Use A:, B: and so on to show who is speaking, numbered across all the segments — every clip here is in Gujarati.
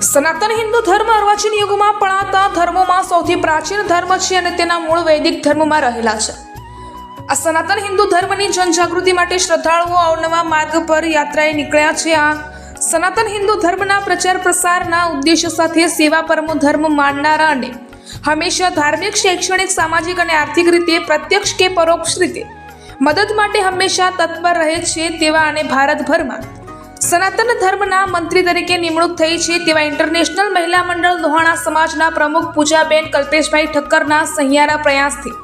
A: સનાતન હિન્દુ ધર્મ અર્વાચીન યુગમાં પણાતા ધર્મોમાં સૌથી પ્રાચીન ધર્મ છે અને તેના મૂળ વૈદિક ધર્મમાં રહેલા છે. આ સનાતન હિન્દુ ધર્મની જનજાગૃતિ માટે શ્રદ્ધાળુઓ અવનવા માર્ગ પર યાત્રાએ નીકળ્યા છે. આ સનાતન હિન્દુ ધર્મના પ્રચાર પ્રસારના ઉદ્દેશ્ય સાથે સેવા પરમો ધર્મ માનનારા અને હંમેશા ધાર્મિક, શૈક્ષણિક, સામાજિક અને આર્થિક રીતે પ્રત્યક્ષ કે પરોક્ષ રીતે મદદ માટે હંમેશા તત્પર રહે છે તેવા અને ભારતભરમાં સનાતન ધર્મના મંત્રી તરીકે નિમણૂક થઈ છે તેવા ઇન્ટરનેશનલ મહિલા મંડળ લોહાણા સમાજના પ્રમુખ પૂજાબેન કલ્પેશભાઈ ઠક્કરના સહિયારા પ્રયાસથી.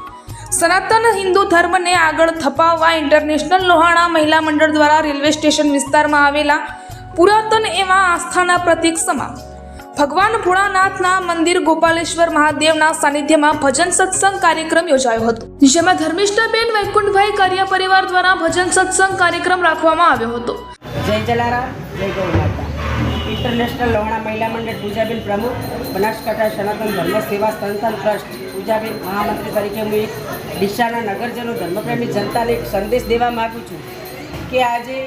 A: સનાતન હિન્દુ ધર્મને આગળ થપાવવા ઇન્ટરનેશનલ લોહાણા મહિલા મંડળ દ્વારા રેલવે સ્ટેશન વિસ્તારમાં આવેલા પુરાતન એવા આસ્થાના પ્રતીક સમા ભગવાન ભોળાનાથના મંદિર ગોપાલેશ્વર મહાદેવના સાનિધ્યમાં ભજન સત્સંગ કાર્યક્રમ યોજાયો હતો. જેમાં ધર્મિષ્ઠબેન વૈકુંઠભાઈ કાર્ય પરિવાર દ્વારા ભજન સત્સંગ કાર્યક્રમ રાખવામાં આવ્યો હતો.
B: જય જલારામ, જય ગૌ માતા ઇન્ટરનેશનલ લોહાણા મહિલા મંડળ પૂજાબેન પ્રમુખ, બનાસકાંઠા સનાતન ધર્મ સેવા સંસ્થાન ટ્રસ્ટ. પૂજાબેન મહામંત્રી તરીકે હું એક દિશાના નગરજનો ધર્મપ્રેમી જનતાને એક સંદેશ દેવા માગું છું કે આજે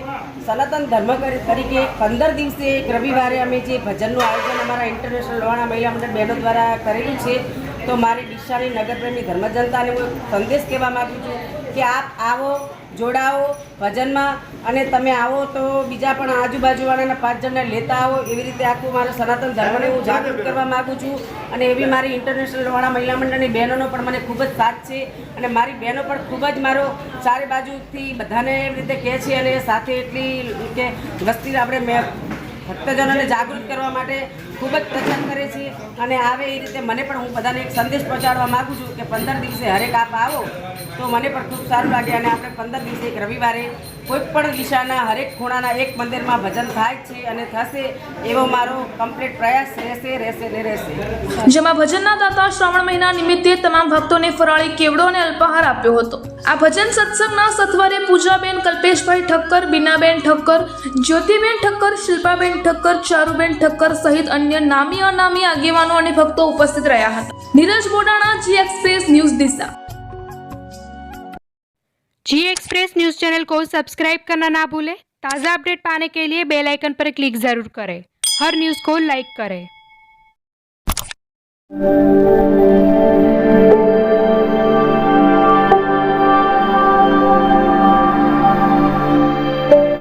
B: સનાતન ધર્મ તરીકે પંદર દિવસે એક રવિવારે અમે જે ભજનનું આયોજન અમારા ઇન્ટરનેશનલ લોહાણા મહિલા મંડળ બહેનો દ્વારા કરેલું છે, તો મારી દિશાની નગરપ્રેમી ધર્મ જનતાને હું સંદેશ કહેવા માગું છું કે આપ આવો જોડાઓ ભજનમાં અને તમે આવો તો બીજા પણ આજુબાજુવાળાના પાંચ જણને લેતા આવો. એવી રીતે આખું મારું સનાતન ધર્મને હું જાગૃત કરવા માગું છું. અને એવી મારી ઇન્ટરનેશનલ વાળા મહિલા મંડળની બહેનોનો પણ મને ખૂબ જ સાથ છે. અને મારી બહેનો પણ ખૂબ જ મારો ચારે બાજુથી બધાને એવી રીતે કહે છે અને સાથે એટલી કે વસ્તી આપણે મેં ભક્તજનોને જાગૃત કરવા માટે ખૂબ જ પ્રચાર કરે છે. અને આવે એ રીતે મને પણ હું બધાને એક સંદેશ પહોંચાડવા માગું છું કે પંદર દિવસે હરેક આપ આવો, તો મને પણ ખૂબ સારું લાગે અને આપણે પંદર દિવસે એક રવિવારે કોઈ પણ દિશાના હરેક ખૂણાના એક મંદિરમાં ભજન થાય છે અને થશે એવો મારો કમ્પ્લીટ પ્રયાસ રહેશે રહેશે ને રહેશે.
A: જેમાં ભજનના દાતા શ્રાવણ મહિના નિમિત્તે તમામ ભક્તોને ફરાળી કેવડો અને અલ્પાહાર આપ્યો હતો. આ ભજન સત્સંગના સથવારે પૂજાબેન કલ્પેશભાઈ ઠક્કર બીનાબેન ઠક્કર જ્યોતિબેન ઠક્કર શિલ્પાબેન ઠક્કર ચારુબેન ઠક્કર સહિત અન્ય નામી અનામી આગેવાનો અને ભક્તો ઉપસ્થિત રહ્યા હતા Neeraj Bodana G express news દિશા
C: जी एक्सप्रेस न्यूज़ चैनल को सब्सक्राइब करना ना भूलें ताज़ा अपडेट पाने के लिए बेल आइकन पर क्लिक ज़रूर करें हर न्यूज़ को लाइक करें